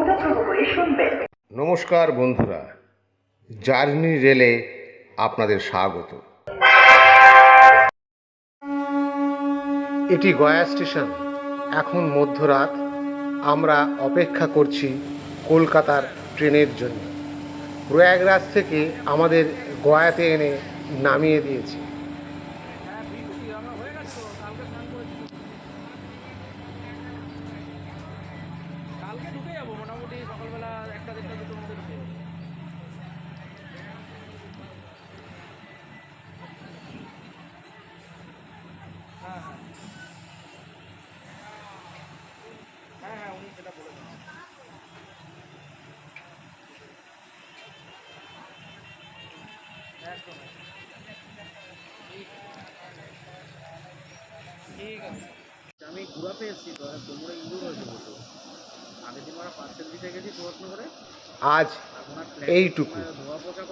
অনুগ্রহ করে শুনবেন নমস্কার বন্ধুরা, জার্নি রেলে আপনাদের স্বাগত। এটি গয়া স্টেশন, এখন মধ্যরাত। আমরা অপেক্ষা করছি কলকাতার ট্রেনের জন্য। প্রয়াগরাজ থেকে আমাদের গয়াতে এনে নামিয়ে দিয়েছে। হ্যাঁ হ্যাঁ উনি সেটা বলেছেন একদম ঠিক আছে আমি ঘুরাতে এসেছি তো কোমরে ইঁদুর হয়েছে বলতো আগের দিন আমরা পার্সেল দিতে গেছি সুভাষনগরে আজ এখন আর এইটুকু। ধোয়া পোছা করে।